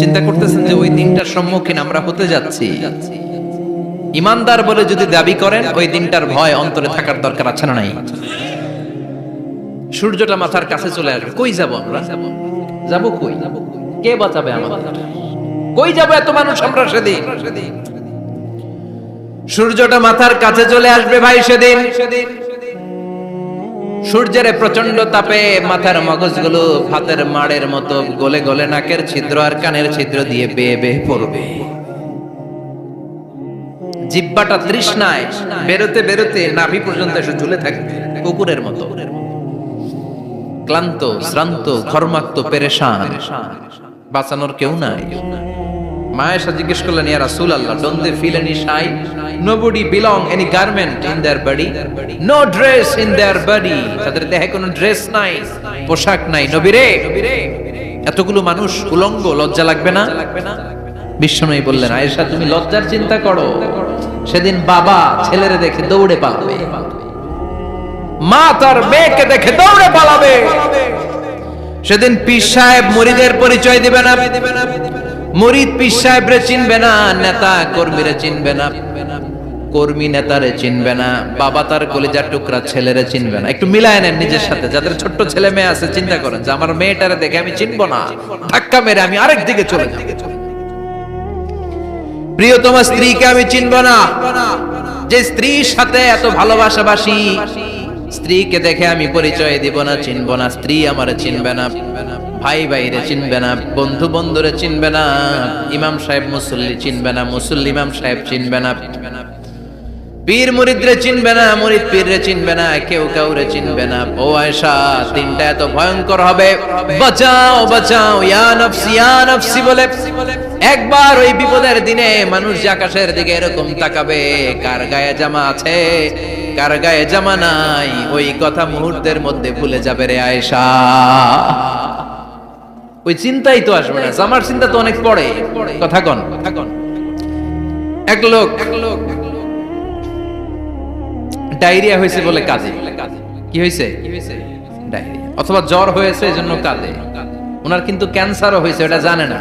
চিন্তা করতেছেন যে ওই দিনটার সম্মুখীন আমরা হতে যাচ্ছি। ইমানদার বলে যদি দাবি করেন, ওই দিনটার ভয় অন্তরে থাকার দরকার আছে না নাই? সূর্যটা মাথার কাছে চলে আসবে। কই যাব আমরা? যাব কই? কে বাঁচাবে আমাদের? কই যাব এত মানুষ আমরা সেদিন? সূর্যটা মাথার কাছে চলে আসবে ভাই সেদিন। সূর্যের প্রচণ্ড তাপে মাথার মগজগুলো ভাতের মাড়ের মতো গলে গলে নাকের ছিদ্র আর কানের ছিদ্র দিয়ে বেয়ে বেয়ে পড়বে। জিব্বাটা তৃষ্ণায় বেরোতে বেরোতে নাভি পর্যন্ত এসে ঝুলে থাকবে, কুকুরের মতো। ক্লান্ত, শ্রান্ত, ঘর্মাক্ত, পেরেশান। বাঁচানোর কেউ নাই। মায়েশা জিজ্ঞেস করলেন ইয়া রাসূল আল্লাহ don't they feel any shy nobody belong any garment in their body no dress in their body তাদের দেহে কোনো ড্রেস নাই পোশাক নাই নবী রে এতগুলো মানুষ উলঙ্গ লজ্জা লাগবে না বিশ্বনবী বললেন আয়েশা তুমি লজ্জার চিন্তা করো সেদিন বাবা ছেলেরে দেখে দৌড়ে পালাবে মা তার মেয়েকে দেখে দৌড়ে পালাবে সেদিন পীর সাহেব মুরিদের পরিচয় দিবে না মুরিদ পীর সাহেবরে চিনবে না, নেতা কর্মীরে চিনবে না, কর্মী নেতারে চিনবে না, বাবা তার কলিজার টুকরা ছেলেরে চিনবে না। একটু মিলায় নেন নিজের সাথে, যাদের ছোট্ট ছেলে মেয়ে আছে, চিন্তা করেন যে আমার মেয়েটারে দেখে আমি চিনবো না। ধাক্কা মেরে আমি আরেক দিকে চলে যাব। প্রিয়তম স্ত্রীকে আমি চিনব না। যে স্ত্রীর সাথে এত ভালোবাসাবাসি, স্ত্রীকে দেখে আমি পরিচয় দিব না, চিনব না, স্ত্রী আমার চিনবে না। ভাই ভাইরে চিনবে না, বন্ধু বন্ধুরে চিনবে না, ইমাম সাহেব মুসল্লি চিনবে না, মুসল্লি ইমাম সাহেব চিনবে না। পীর মুরিদরে চিনবে না, মুরিদ পীররে চিনবে না, কেউ কাউরে চিনবে না। ও আয়েশা, তিনটা এত ভয়ঙ্কর হবে। বাঁচাও বাঁচাও, ইয়া নফসি ইয়া নফসি বলে। একবার ওই বিপদের দিনে মানুষ আকাশের দিকে এরকম তাকাবে, কার গায়ে জামা আছে, কার গায়ে জামা নাই, ওই কথা মুহূর্তের মধ্যে ভুলে যাবে রে আয়েশা। ওই চিন্তাই তো আসবে না, জামার চিন্তা তো অনেক পড়ে কথা কন। এক লোক ডায়রিয়া হয়েছে বলে কাজে কি হয়েছে? অথবা জ্বর হয়েছে কাঁদে। ওনার কিন্তু ক্যান্সারও হয়েছে এটা জানে না।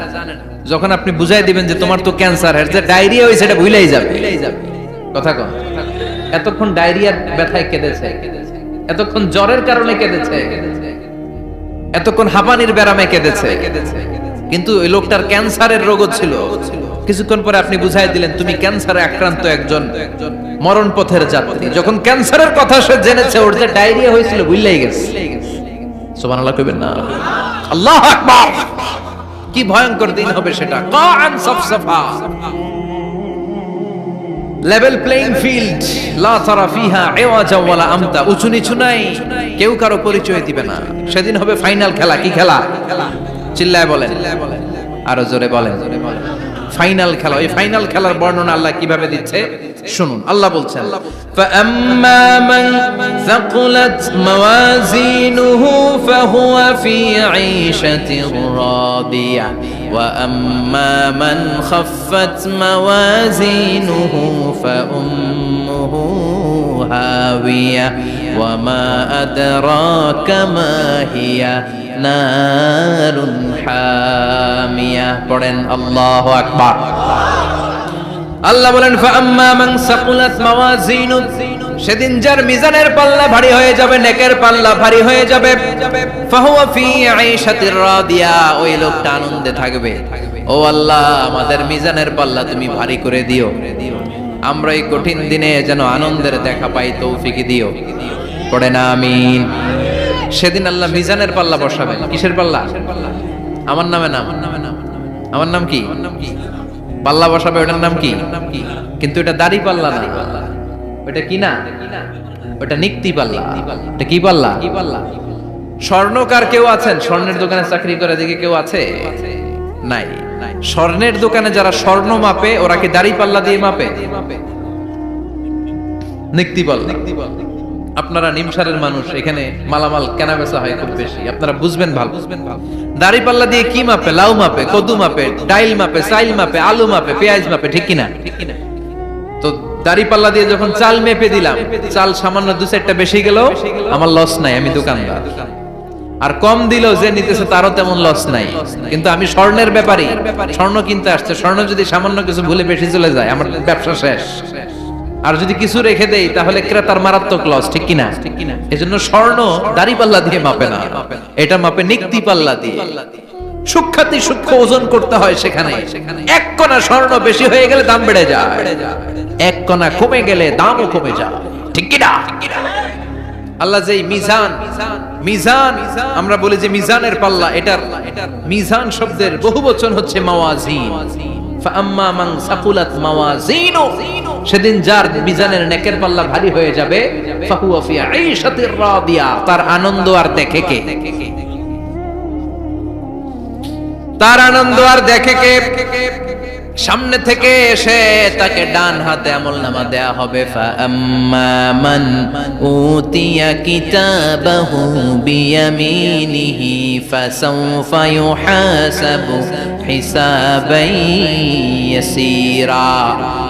যখন আপনি বুঝাই দিবেন যে তোমার তো ক্যান্সার যে ডায়রিয়া হয়েছে, এটা ভুলেই যাবে। কথা কন। এতক্ষণ ডায়রিয়ার ব্যথায় কেঁদেছে। এতক্ষণ জ্বরের কারণে কেঁদেছে। এতক্ষণ হাঁপানির ব্যারামে কেঁদেছে। কিন্তু ওই লোকটার ক্যান্সারের রোগও ছিল। কিছুক্ষণ পরে আপনি বুঝাই দিলেন, তুমি ক্যান্সারে আক্রান্ত একজন মরণ পথের যাত্রী। যখন ক্যান্সারের কথা সে জেনেছে, ওর যে ডায়রিয়া হয়েছিল, বুঝলেই গেছে। সুবহানাল্লাহ কইবেন না। আল্লাহ আকবার! কি ভয়ঙ্কর দিন হবে সেটা। কান সফসফা লেভেল প্লেইং ফিল্ড লা তারা ফিহা ইওয়াজা ওয়ালা আমতা উঁচু নিচু নাই কেউ কারো পরিচয় দিবে না সেদিন হবে ফাইনাল খেলা কি খেলা চিল্লায় বলেন আরো জোরে বলেন ফাইনাল খেলা ওই ফাইনাল খেলার বর্ণনা আল্লাহ কিভাবে দিচ্ছে শুনুন আল্লাহ বলছেন فأما من ثقلت موازينه فهو في عيشة راضية وأما من خفت موازينه فأمه هاوية وما أدراك ما هي نار حامية পড়েন আল্লাহ আকবার আল্লাহ বলেন ফাআম্মা মান সাকুলাত মাওয়াজিনু সেদিন যার মিজানের পাল্লা ভারী হয়ে যাবে, নেকের পাল্লা ভারী হয়ে যাবে। ফাহুয়া ফি আইশাতির রাদিয়া, ওই লোকটা আনন্দে থাকবে। ও আল্লাহ, আমাদের মিজানের পাল্লা তুমি ভারী করে দিও। আমরা এই কঠিন দিনে যেন আনন্দের দেখা পাই তৌফিক দিও। পড়ে না, আমিন। সেদিন আল্লাহ মিজানের পাল্লা বসাবেন। কিসের পাল্লা? আমার নামে নাম আমার নাম কি? পাল্লা বসাবে, ওটার নাম কি? কিন্তু এটা দাড়ি পাল্লা না। ওটা কি না? ওটা নিক্তি পাল্লা। এটা কি পাল্লা? স্বর্ণকার কেউ আছেন? স্বর্ণের দোকানে চাকরি করে দিকে কেউ আছে? নাই। স্বর্ণের দোকানে যারা স্বর্ণ মাপে, ওরা কি দাড়ি পাল্লা দিয়ে মাপে? নিক্তি পাল্লা। আপনারা নিমসারের মানুষ, এখানে মালামাল কেনা বেচা হয় খুব বেশি। আপনারা বুঝবেন ভালো। বুঝবেন ভালো দাড়ি পাল্লা দিয়ে কি মাপে? লাউ মাপে, কদু মাপে, ডাইল মাপে, চাইল মাপে, আলু মাপে, পেঁয়াজ মাপে ঠিক কিনা ঠিক কিনা? তো দাড়ি পাল্লা দিয়ে যখন চাল মেপে দিলাম, চাল সামান্য দু চারটা বেশি গেল, আমার লস নাই, আমি দোকানদার। আর কম দিলেও যে নিতেছে, তারও তেমন লস নাই। কিন্তু আমি স্বর্ণের ব্যাপারে, স্বর্ণ কিনতে আসছে, স্বর্ণ যদি সামান্য কিছু ভুলে বেশি চলে যায়, আমার ব্যবসা শেষ। আর যদি কিছু রেখে দেই, তাহলে ক্রেতার মারাত্মক লস ঠিক কিনা? এজন্য স্বর্ণ দাড়ি পাল্লা দিয়ে মাপে না, এটা মাপে নিক্তি পাল্লা দিয়ে। সূক্ষাতি সূক্ষ্ম ওজন করতে হয় সেখানে। এক কণা স্বর্ণ বেশি হয়ে গেলে দাম বেড়ে যায়। এক কণা কমে গেলে দামও কমে যায়। ঠিক কিনা? আল্লাহ যে মিজান মিজান, আমরা বলি যে মিজানের পাল্লা, এটার মিজান শব্দের বহু বচন হচ্ছে মাওয়াজিন। ফাআম্মা মান সাকুলাত মাওয়াজিনু, সেদিন যার মিজানের নেকের পাল্লা ভারী হয়ে যাবে ফাহুয়া ফি আইশাতির রাদিয়া, তার আনন্দ আর দেখে কে? তার আনন্দ আর দেখে কে? সামনে থেকে এসে তাকে ডান হাতে আমল নামা দেয়া হবে। হিসাবাই ইয়াসীরা।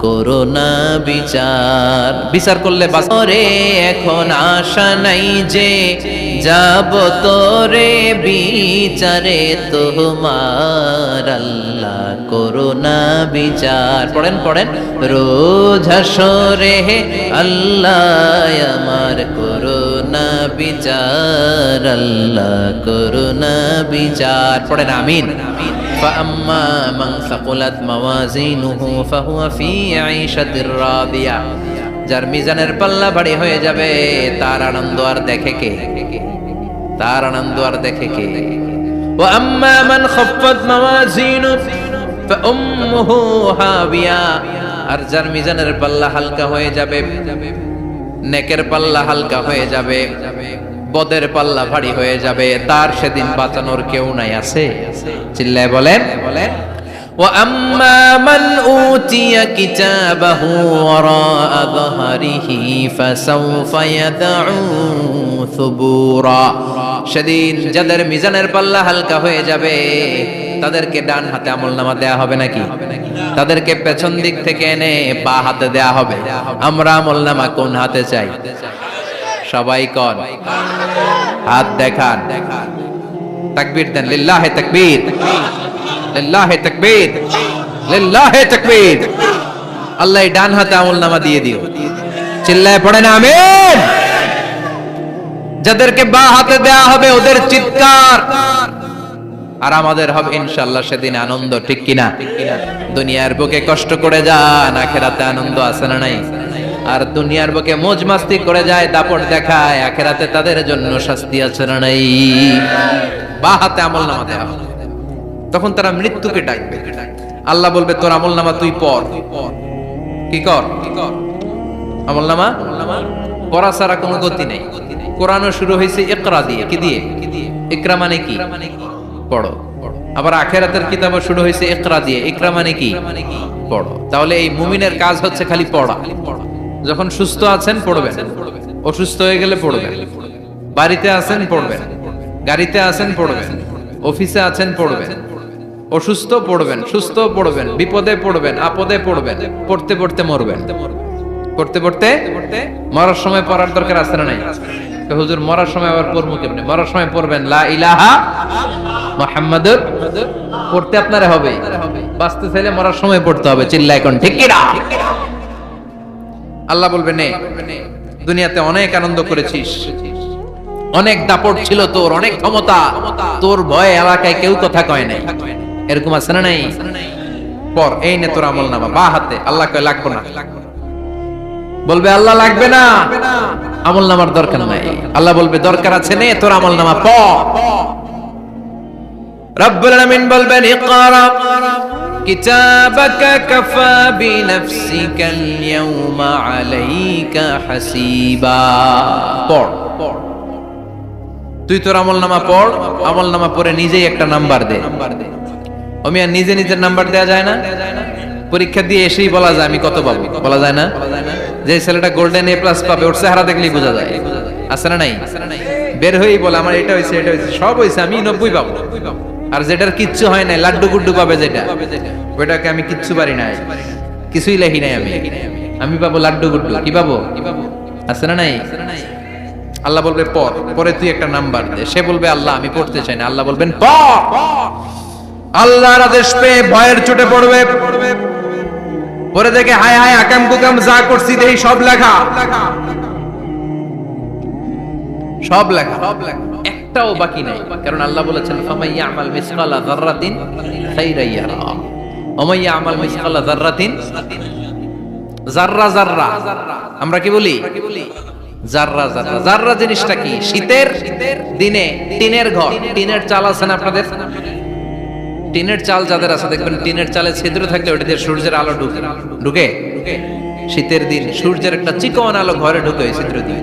করোনা বিচার। বিচার করলে বাসরে এখন আশা নাই যে যাব তোরে বিচারে। তোমার আল্লাহ করোনা বিচার। পড়েন পড়েন। রোজ হে আল্লাহ আমার করোনা বিচার। আল্লাহ করোনা বিচার। পড়েন আমিন আমিন। فأما من ثقلت موازينه فهو في عيشة راضية যার মিজানের পাল্লা ভারী হয়ে যাবে তার আনন্দ আর দেখে কে তার আনন্দ আর দেখে কে وأما من خفت موازينه فأمه هاوية আর যার মিজানের পাল্লা হালকা হয়ে যাবে নেকের পাল্লা হালকা হয়ে যাবে বদের পাল্লা ভারী হয়ে যাবে তার সেদিন বাঁচানোর কেউ নাই আছে চিল্লায় বলেন বলেন وأما من أوتي كتابه وراء ظهره فسوف يدعو ثبورا সেদিন যাদের মিজানের পাল্লা হালকা হয়ে যাবে তাদেরকে ডান হাতে আমল নামা দেয়া হবে নাকি তাদেরকে পেছন দিক থেকে এনে বা হাতে দেয়া হবে আমরা আমল নামা কোন হাতে চাই সবাই কন। হাত দেখান। তাকবীর দেন। লিল্লাহে তাকবীর। লিল্লাহে তাকবীর। লিল্লাহে তাকবীর। আল্লাহ ডান হাতে আমল নামা দিয়ে দিও। চিল্লায় পড়েন, আমিন। যাদেরকে বা হাতে দেয়া হবে, ওদের চিৎকার। আর আমাদের হবে ইনশাল্লাহ সেদিন আনন্দ, ঠিক কিনা? দুনিয়ার বুকে কষ্ট করে যান, আখেরাতে আনন্দ আছে না নাই? আর দুনিয়ার বুকে মোজ মাস্তি করে যায়, দাপট দেখায়, আখেরাতে তাদের জন্য শাস্তি আছে না নাই? বা হাতে আমল নামা দেওয়া। তখন তারা মৃত্যুকে ডাকবে আল্লাহ বলবে, তোর আমল নামা তুই পর। কি কর? আমল নামা? পড়া ছাড়া কোনো গতি নেই। কোরআনও শুরু হয়েছে একরা দিয়ে। কি দিয়ে? একরা মানে কি? পড়ো। আবার আখেরাতের কিতাবও শুরু হয়েছে একরা দিয়ে। একরা মানে কি? পড়ো। তাহলে এই মুমিনের কাজ হচ্ছে খালি পড়া। যখন সুস্থ আছেন, পড়বেন। অসুস্থ হয়ে গেলে পড়বেন। বাড়িতে আছেন, পড়বেন। গাড়িতে আছেন, পড়বেন। অফিসে আছেন, পড়বেন। অসুস্থ, পড়বেন। সুস্থ, পড়বেন। বিপদে পড়বেন, আপদে পড়বেন। পড়তে পড়তে মরবেন। পড়তে পড়তে মরার সময় পড়ার দরকার আছে না নাই? হুজুর, মরার সময় আবার পড়ব কেমনে? মরার সময় পড়বেন। লা ইলাহা মুহাম্মাদুর পড়তে আপনারে হবে। বাঁচতে চাইলে মরার সময় পড়তে হবে চিল্লা এখন ঠিক কি না আল্লাহ বলবে, নে, দুনিয়াতে অনেক আনন্দ করেছিস। অনেক দাপট ছিল তোর, অনেক ক্ষমতা। তোর ভয়ে এলাকায় কেউ কথা কয় নাই। এরকম আছে না নাই? পর, এই নে তোর আমল নামা বা হাতে, আল্লাহ কয়, লাগবো না। বলবে, আল্লাহ লাগবে না। আমল নামার দরকার নাই। আল্লাহ বলবে, দরকার আছে, নে তোর আমল নামা প রব্বুল আলামিন বলবেন, ইকরা কাফা বিনফসিকা আল-ইয়াওমা আলাইকা হাসিবা পড় তুই তোর আমল নামা পড়, আমল নামা পড়ে নিজেই একটা নাম্বার দে। আমি নিজে নিজের নাম্বার দেওয়া যায় না। পরীক্ষা দিয়ে এসেই বলা যায়, আমি কত পাবো? বলা যায় না? যে ছেলেটা গোল্ডেন এ প্লাস পাবে, ওর চেহারা দেখলেই বোঝা যায়। আছে না নাই? বের হয়েই বলে, আমার এটা হয়েছে এটা হয়েছে, সব হয়েছে, আমি নব্বই পাবো। আর যেটার কিচ্ছু হয় নাই, লাড্ডু গুড্ডু পাবে যেটা। ওইটাকে আমি কিচ্ছু পারি নাই। কিছুই লেখি নাই আমি। আমি পাবো লাড্ডু গুড্ডু। কি পাবো? আছে না নাই? আল্লাহ বলবে, পর। পরে তুই একটা নাম্বার দে। সে বলবে, আল্লাহ, আমি পড়তে চাই না। আল্লাহ বলবেন, পর। আল্লাহর আদেশ পেয়ে ভয়ের চোটে পড়বে। পরে দেখে, হায় হায়, আকাম কুকাম যা করছি দেই সব লেখা সব লেখা। সব লেখা। একটাও বাকি নাই। কারণ আল্লাহ বলেছেন আমাল মিসকালা যাররাতিন খাইরা ইয়ারা। ওমাইয়া আমাল মিসকালা জাররা জাররা আমরা কি বলি? জাররা জাররা জাররা জিনিসটা কি? শীতের দিনে টিনের ঘর। টিনের চাল আপনাদের? টিনের চাল যাদের আছে, দেখবেন টিনের চালে ছিদ্র থাকলে ওটাতে সূর্যের আলো ঢুকে। ঢুকে? শীতের দিন সূর্যের একটা চিকন আলো ঘরে ঢুকে ওই ছিদ্র দিয়ে।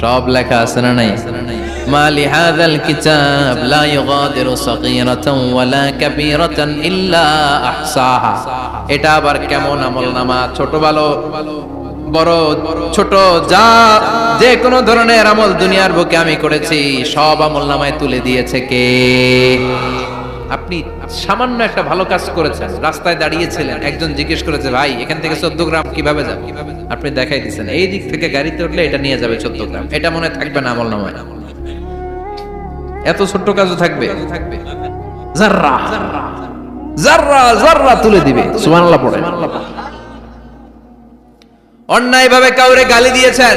সব লেখা আছে না নাই? মালি হাদাল কিতাব, লা ইউগাদিরু সাগীরাতান ওয়ালা কাবীরাতান ইল্লা আহসাহা। এটা আবার কেমন আমলনামা ছোট ভালো বড়, ছোট, যা যে কোনো ধরনের আমল দুনিয়ার বুকে আমি করেছি, সব আমল নামায় তুলে দিয়েছে কে? আপনি সামান্য একটা ভালো কাজ করেছেন, রাস্তায় দাঁড়িয়েছিলেন, একজন জিজ্ঞেস করেছে, ভাই, এখান থেকে চোদ্দ গ্রাম কীভাবে যাবে? আপনি দেখাই দিচ্ছেন এই দিক থেকে গাড়িতে উঠলে এটা নিয়ে যাবে চোদ্দ গ্রাম, এটা মনে থাকবে না আমল নামায়। এত ছোট্ট কাজও থাকবে? তুলে দিবে। অন্যায় ভাবে কাউরে গালি দিয়েছেন,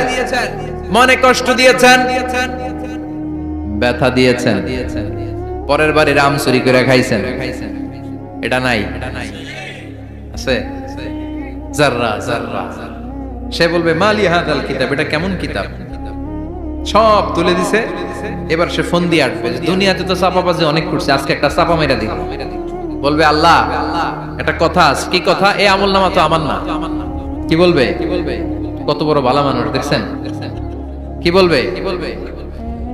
মনে কষ্ট দিয়েছেন, ব্যথা দিয়েছেন। পরের বারে রাম চুরি করে খাইছেন। এটা নাই। আছে? জাররা জাররা। সে বলবে, মালি হাদাল কিতাব, এটা কেমন কিতাব? সব তুলে দিছে। এবার সে ফোন দিয়ে আসবে যে, দুনিয়াতে তো চাপাবাজি অনেক করছে, আজকে একটা চাপা মেরা দিব বলবে, আল্লাহ, একটা কথা আছে। কি কথা? এই আমল নামা তো আমার না। কি বলবে? কত বড় ভালো মানুষ, দেখছেন? কি বলবে কি বলবে?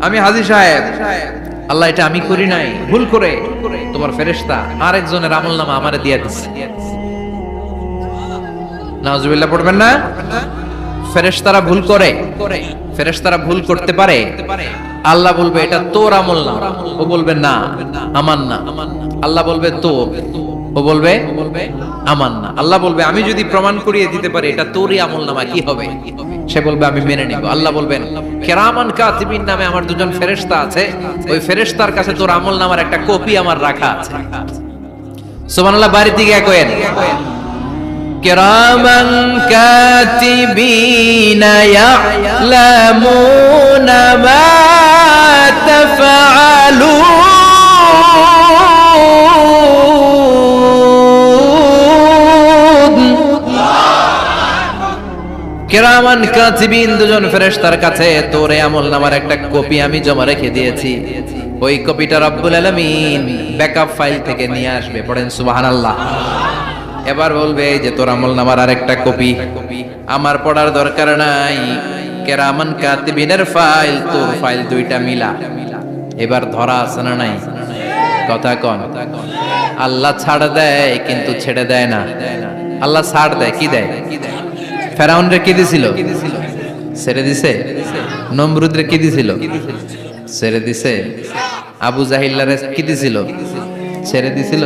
আমি হাজি সাহেব। আল্লাহ এটা আমি করি নাই। ভুল করে তোমার ফেরেশতা আরেকজনের আমল নামা আমারে দিয়ে দিচ্ছে নাউজুবিল্লাহ পড়বেন না? ফেরেশতারা ভুল করে। ফেরেশতারা ভুল করতে পারে। আল্লাহ বলবে এটা তোর আমল না। ও বলবে না আমার না। আল্লাহ বলবে তোর। ও বলবে আমার না। আল্লাহ বলবে আমি যদি প্রমাণ করিয়ে দিতে পারি এটা তোরই আমল নামা কি হবে? সে বলবে, আমি মেনে নিব। আল্লাহ বলবেন, কেরামান কাতিবিন নামে আমার দুজন ফেরেস্তা আছে। ওই ফেরেস্তার কাছে তোর আমল নামার একটা কপি আমার রাখা আছে। সুবহানাল্লাহ, বাড়ির দিকে একয়েন। কেরামান কাতিবিন ইয়ালামুনা মা কেরামান কাতিবিন দুজন ফেরেশতার কাছে, তোর আমল নামার একটা কপি আমি জমা রেখে দিয়েছি। ওই কপিটা রব্বুল আলামিন ব্যাকআপ ফাইল থেকে নিয়ে আসবে, পড়েন সুবহানাল্লাহ। এবার বলবে যে তোর আমল নামার আরেকটা কপি। আমার পড়ার দরকার নাই, কেরামান কাতিবিনের ফাইল, তোর ফাইল দুইটা মিলা। এবার ধরা আছে না নাই? কথা কন। আল্লাহ ছাড় দেয়, কিন্তু ছেড়ে দেয় না। আল্লাহ ছাড় দেয়, কি দেয়? ফেরাউন রে কি দিছিল? ছেড়ে দিছে? নমরুদ রে কি দিছিল? ছেড়ে দিছে? আবু জাহিল্লারে কি দিছিল? ছেড়ে দিছিল?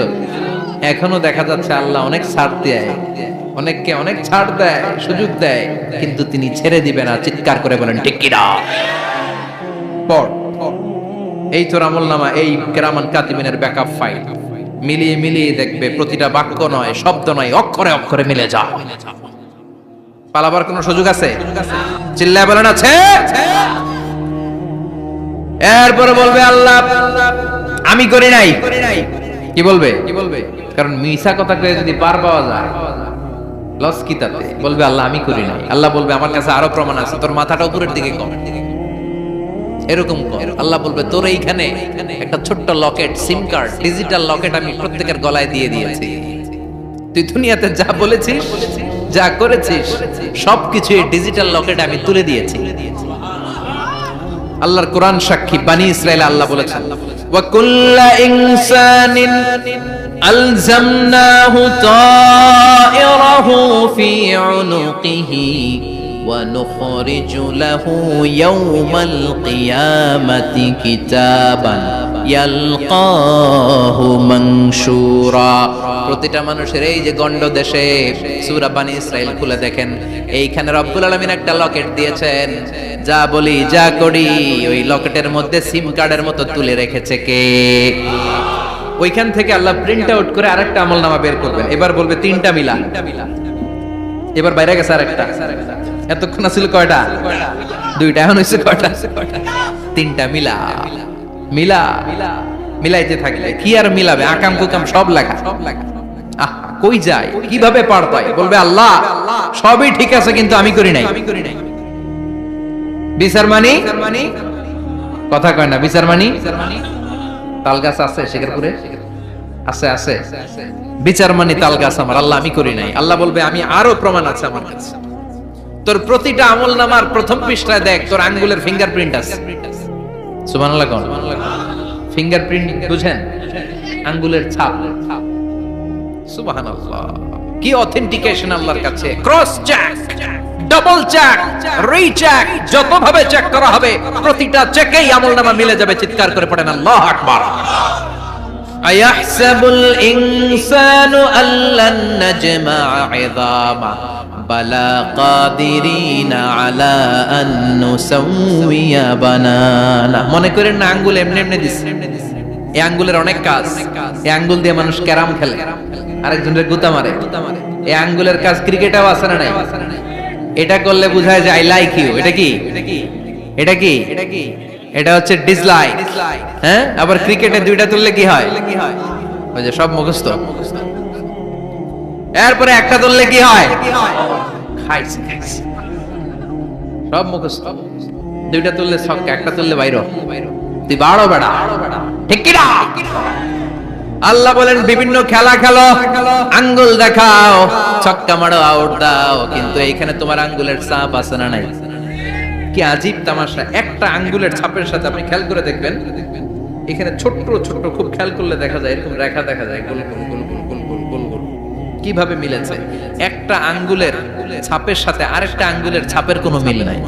এখনও দেখা যাচ্ছে আল্লাহ অনেক ছাড় দেয়। অনেককে অনেক ছাড় দেয়, সুযোগ দেয়, কিন্তু তিনি ছেড়ে দিবে না, চিৎকার করে বলেন কিনা পড় এই তোর আমল নামা, এই কেরামান কাতিবিনের ব্যাকআপ ফাইল মিলিয়ে মিলিয়ে দেখবে, প্রতিটা বাক্য নয়, শব্দ নয়, অক্ষরে অক্ষরে মিলে যা পালাবার কোনো সুযোগ আছে? চিল্লায় বলেন, আছে। এরপরে বলবে, আল্লাহ, আমি করি নাই। কি বলবে? কি বলবে কারণ মিশা কথা কয়ে যদি পার পাওয়া যায়, লস কি তাতে? বলবে, আল্লাহ, আমি করি নাই। আল্লাহ বলবে, আমার কাছে আরও প্রমাণ আছে, তোর মাথাটা উপরের দিকে কম। এরকম কর আল্লাহ বলবে, তোর এইখানে একটা ছোট্ট locket, SIM card, digital locket আমি প্রত্যেকের গলায় দিয়ে দিয়েছি। তুই দুনিয়াতে যা বলেছিস যা করেছিস সবকিছু এই ডিজিটাল লকেট আমি তুলে দিয়েছি আল্লাহর কোরআন সাক্ষী বানি ইসরায়েল আল্লাহ বলেছেন ওয়া কুল্লা ইনসানিন আলজামনাহু তায়রাহু ফি উনুকিহি ونخرج له يوم القيامة كتابا يلقاه منشورا প্রতিটা মানুষের এই যে গন্ড দেশে সূরা বানি ইসরাইল খুলে দেখেন, এইখানে রব্বুল আলামিন একটা লকেট দিয়েছেন। যা বলি, যা করি, ওই লকেটের মধ্যে সিম কার্ডের মতো তুলে রেখেছে কে? ওইখান থেকে আল্লাহ প্রিন্ট আউট করে আরেকটা আমল নামা বের করবেন। এবার বলবে তিনটা মিলা। এবার বাইরে গেছে আরেকটা। এতক্ষণ ছিল কয়টা? দুইটা, এখন হয়েছে কয়টা? তিনটা মিলা। মিলা মিলাইতে থাকলে কি আর মিলাবে? আকাম কুকাম সব লাগা আহ, কই যায়? কীভাবে পার পায়? বলবে আল্লাহ সবই ঠিক আছে কিন্তু আমি করি নাই। বিচার মানি? কথা কয় না বিচার মানি? তাল গাছ আছে শেখরপুরে? আছে আছে। বিচার মানি তাল গাছ আমার আল্লাহ আমি করি নাই। আল্লাহ বলবে আমি আরও প্রমাণ আছে আমার কাছে। তোর প্রতিটা আমল নামার প্রথম পৃষ্ঠায় দেখ তোর আঙ্গুলের ফিঙ্গারপ্রিন্ট আছে। সুবহানাল্লাহ কোন। ফিঙ্গারপ্রিন্টিং বুঝেন? আঙ্গুলের ছাপ। সুবহানাল্লাহ। কি অথেন্টিকেশন আল্লাহর কাছে? ক্রস চেক ডাবল চেক যত ভাবে চেক করা হবে, প্রতিটা চেকেই আমলনামা মিলে যাবে, চিৎকার করে পড়েন আল্লাহু আকবার। আয়াহসাবুল ইনসানু আল্লান নাজমা ইযামা بلى قادرين على أن نسوي بنانا মনে করেন না আঙ্গুল এমনি এমনি দিছে এই আঙ্গুলের অনেক কাজ এই আঙ্গুল দিয়ে মানুষ ক্যারাম খেলে আরেকজনের গুতা মারে এই আঙ্গুলের কাজ ক্রিকেটাও আছে না নাই এটা করলে বোঝায় যে আই লাইক ইউ এটা কি এটা কি এটা কি এটা হচ্ছে ডিসলাইক হ্যাঁ আবার ক্রিকেটে দুইটা তুললে কি হয় ওই যে সব মুখস্থ এরপরে একটা তুললে কি হয় খাইছি খাইছি সব দুইটা তুললে ছক্কা, একটা তুললে বাইর তুই বাড়ো বেড়া। ঠিক আল্লাহ বলেন, বিভিন্ন খেলা খেলো, আঙ্গুল দেখাও, ছক্কা মারো আউট দাও, কিন্তু এইখানে তোমার আঙ্গুলের চাপ আছে না নাই? কি আজীব তামাশা। একটা আঙ্গুলের ছাপের সাথে আপনি খেয়াল করে দেখবেন, এখানে ছোট্ট ছোট্ট খুব খেয়াল করলে দেখা যায়, এরকম রেখা দেখা যায় গোল গোল কীভাবে মিলেছে? একটা আঙ্গুলের ছাপের সাথে আরেকটা আঙ্গুলের ছাপের কোনো মিল নাই।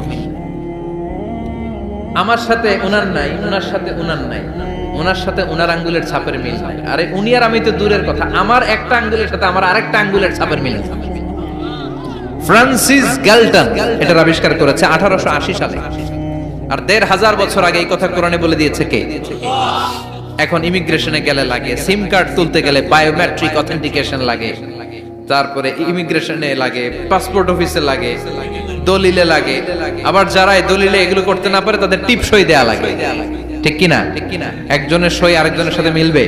আমার সাথে ওনার নাই ওনার সাথে ওনার নাই ওনার সাথে ওনার আঙ্গুলের ছাপের মিল নাই। আরে উনি আর আমি তো দূরের কথা, আমার একটা আঙ্গুলের সাথে আমার আরেকটা আঙ্গুলের ছাপের মিল ফ্রান্সিস গ্যালটন এটার আবিষ্কার করেছে আঠারোশো আশি সালে। আর দেড় হাজার বছর আগে এই কথা কোরআনে বলে দিয়েছে কে? এখন ইমিগ্রেশনে গেলে লাগে, সিম কার্ড তুলতে গেলে বায়োমেট্রিক অথেন্টিকেশন লাগে। তারপরে ইমিগ্রেশনে লাগে, পাসপোর্ট অফিসে লাগে, দলিলে লাগে। আবার যারা দলিলে এগুলো করতে না পারে, তাদের টিপ সই দেয়া লাগে। ঠিক একজনের সই আরেকজনের সাথে মিলবে?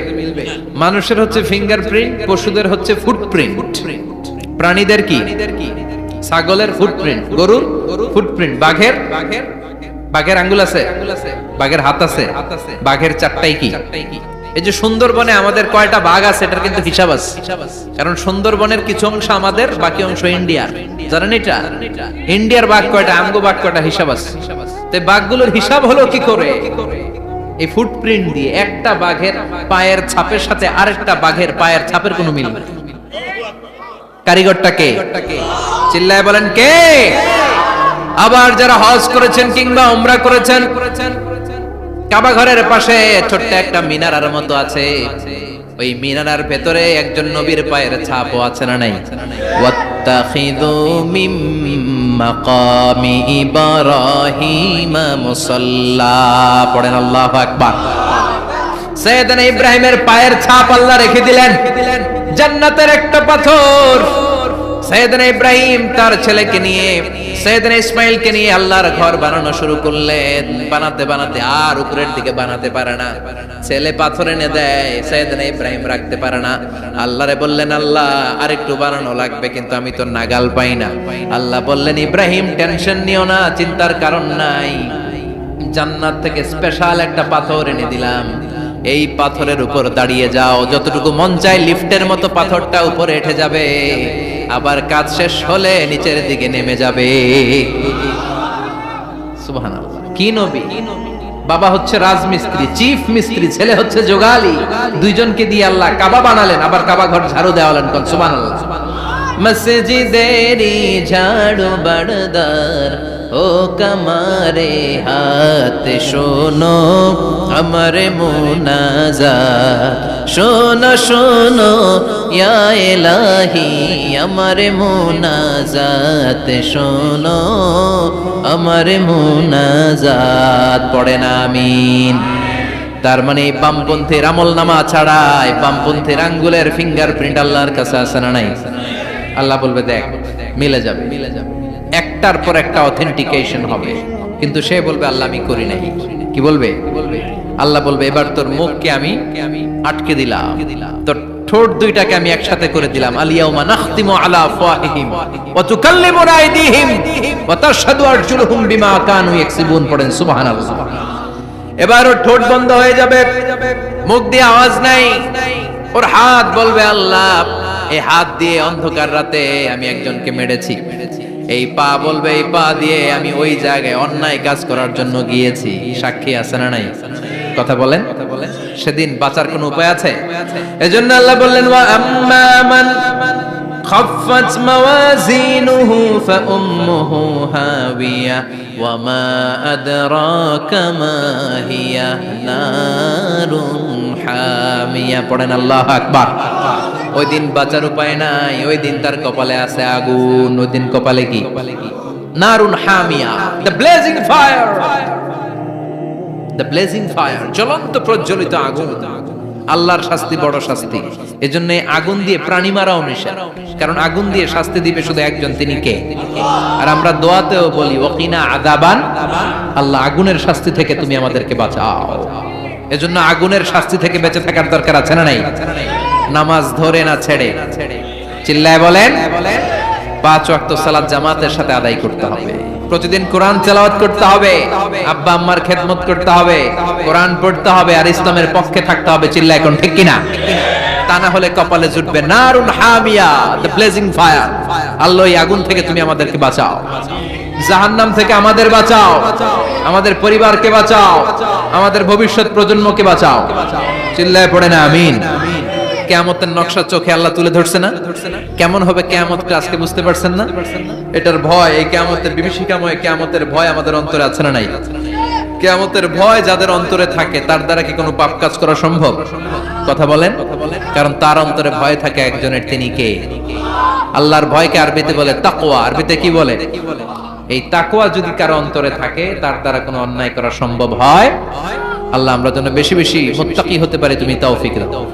মানুষের হচ্ছে ফিঙ্গারপ্রিন্ট পশুদের হচ্ছে ফুটপ্রিন্ট প্রাণীদের কি? ছাগলের ফুটপ্রিন্ট গরুর ফুটপ্রিন্ট বাঘের বাঘের? বাঘের আঙ্গুল আছে? বাঘের হাত আছে? বাঘের চারটাই কি? এই যে সুন্দরবনে আমাদের কয়টা বাঘ আছে, এটার কিন্তু হিসাব আছে। কারণ সুন্দরবনের কিছু অংশ আমাদের, বাকি অংশ ইন্ডিয়ার জানেন এটা? ইন্ডিয়ার বাঘ কয়টা, আমগো বাঘ কয়টা হিসাব আছে। তো বাঘগুলোর হিসাব হলো কি করে? এই ফুটপ্রিন্ট দিয়ে একটা বাঘের পায়ের ছাপের সাথে আরেকটা বাঘের পায়ের ছাপের কোনো মিল নেই। কারিগরটা কে? চিল্লায় বলেন কে? আবার যারা হজ করেছেন কিংবা উমরা করেছেন কাবা ঘরের পাশে ছোট্ট একটা মিনারার মতো আছে। ওই মিনারার ভেতরে একজন নবীর পায়ের ছাপও আছে না নাই? ওয়াত্তাখিযু মিম মাকামি ইব্রাহিম মুসাল্লা। পড়েন আল্লাহু আকবার। সৈয়দনা ইব্রাহিমের পায়ের ছাপ আল্লাহ রেখে দিলেন। জান্নাতের একটা পাথর। সৈয়দনা ইব্রাহিম তার ছেলেকে নিয়ে, সৈয়দনা ইসমাইলকে নিয়ে আল্লাহর ঘর বানানো শুরু করলেন। বানাতে বানাতে আর উপরের দিকে বানাতে পারে না। ছেলে পাথর এনে দেয়, সৈয়দনা ইব্রাহিম রাখতে পারে না। আল্লাহরে বললেন, আল্লাহ, আরেকটু বানানো লাগবে, কিন্তু আমি তো নাগাল পাই না। আল্লাহ বললেন, ইব্রাহিম, টেনশন নিও না, চিন্তার কারণ নাই। জান্নাত থেকে স্পেশাল একটা পাথর এনে দিলাম। এই পাথরের উপর দাঁড়িয়ে যাও। যতটুকু মন চায়, লিফটের মতো পাথরটা উপরে উঠে যাবে। আবার কাজ শেষ হলে নিচের দিকে নেমে যাবে। কি নবী? বাবা হচ্ছে রাজমিস্ত্রি, চিফ মিস্ত্রি, ছেলে হচ্ছে যোগালি দুইজনকে দিয়ে আল্লাহ কাবা বানালেন, আবার কাবা ঘর ঝাড়ু দেওয়ালেন কোন? সুবহানাল্লাহ। মসজিদেরি ঝাড়ু বড়দার ও কমারে হাত শোনো, আমার মুনাজা শোনো শোনো, ইয়া এলাহি আমার মুনাজাত শোনো, আমার মুনাজাত। পড়ে না আমিন। তার মানে বামপন্থীর আমল নামা ছাড়াই বামপন্থীর আঙ্গুলের ফিঙ্গারপ্রিন্ট আল্লাহর কাছে আছে না নাই? আল্লাহ বলবে, দেখ মিলে যাবে মিলে যাবে। একটার পর একটা অথেন্টিকেশন হবে। কিন্তু সে বলবে, আল্লাহ, আমি করি নাই। কি বলবে? আল্লাহ বলবে, এবার তোর মুখকে আমি আটকে দিলাম। তোর ঠোঁট দুইটাকে আমি একসাথে করে দিলাম। আলিয়াউমা নাখতিমু আলা আফওয়াহিহিম ওয়া তুকাল্লিমুনা আইদিহিম ওয়া তাশহাদু আরজুলুহুম বিমা কানু ইয়াকসিবুন। পড়েন, সুবহানাল্লাহ। এবার ওর ঠোঁট বন্ধ হয়ে যাবে। মুখ দিয়ে আওয়াজ নাই। ওর হাত বলবে, আল্লাহ এই হাত দিয়ে অন্ধকার রাতে আমি একজনকে মেরেছি। এই পা বলবে, এই পা দিয়ে আমি ওই জায়গায় অন্যায় কাজ করার জন্য গিয়েছি। সাক্ষী আছে না নাই? কথা বলেন। সেদিন বাঁচার কোন উপায় আছে? এজন্য আল্লাহ বললেন, ওয়া মা আদরাকা মা হিয়া নারুন হামিয়া। পড়েন আল্লাহু আকবার আল্লাহু আকবার। ওই দিন বাঁচার উপায় নাই, ওই দিন তার কপালে আছে আগুন, ওই দিন কপালে কি? নারুন হামিয়া the blazing fire the blazing fire জ্বলন্ত প্রজ্বলিত আগুন। আল্লাহর শাস্তি বড় শাস্তি। এজন্য আগুন দিয়ে প্রাণী মারাও নিষেধ। কারণ আগুন দিয়ে শাস্তি দিবে শুধু একজন, তিনি কে? আর আমরা দোয়াতেও বলি ওকিনা আদাবান আল্লাহ আগুনের শাস্তি থেকে তুমি আমাদেরকে বাঁচাও। এজন্য আগুনের শাস্তি থেকে বেঁচে থাকার দরকার আছে না নাই? নামাজ ধরে না ছেড়ে। চিল্লায় বলেন, পাঁচ ওয়াক্ত সালাত জামাতের সাথে আদায় করতে হবে। প্রতিদিন কোরআন তেলাওয়াত করতে হবে, আব্বা আম্মার খেদমত করতে হবে, কোরআন পড়তে হবে আর ইসলামের পক্ষে থাকতে হবে। চিল্লা এখন ঠিক কিনা? তা না হলে কপালে জুটবে নারুন হামিয়া দ্য ব্লেজিং ফায়ার আল্লাহ আগুন থেকে তুমি আমাদেরকে বাঁচাও। জাহান্নাম থেকে আমাদের বাঁচাও। আমাদের পরিবারকে বাঁচাও। আমাদের ভবিষ্যৎ প্রজন্মকে বাঁচাও। চিল্লায় পড়ে না, আমিন। কেয়ামতের নকশা চোখে আল্লাহ তুলে ধরছে না? কেমন হবে কেয়ামতটা আজকে বুঝতে পারছেন না? এটার ভয়, এই কেয়ামতের বিভীষিকাময় কেয়ামতের ভয় আমাদের অন্তরে আছে না নাই? কেয়ামতের ভয় যাদের অন্তরে থাকে, তার দ্বারা কি কোনো পাপ কাজ করা সম্ভব? কথা বলেন? কারণ তার অন্তরে ভয় থাকে একজনের, তিনি কে? আল্লাহর ভয়কে আরবিতে বলে তাকওয়া। আরবিতে কি বলে? এই তাকওয়া যদি কারও অন্তরে থাকে, তার দ্বারা কোনো অন্যায় করা সম্ভব হয়? আল্লাহ আমরা যেন বেশি বেশি মুত্তাকি হতে পারি, তুমি তৌফিক দাও।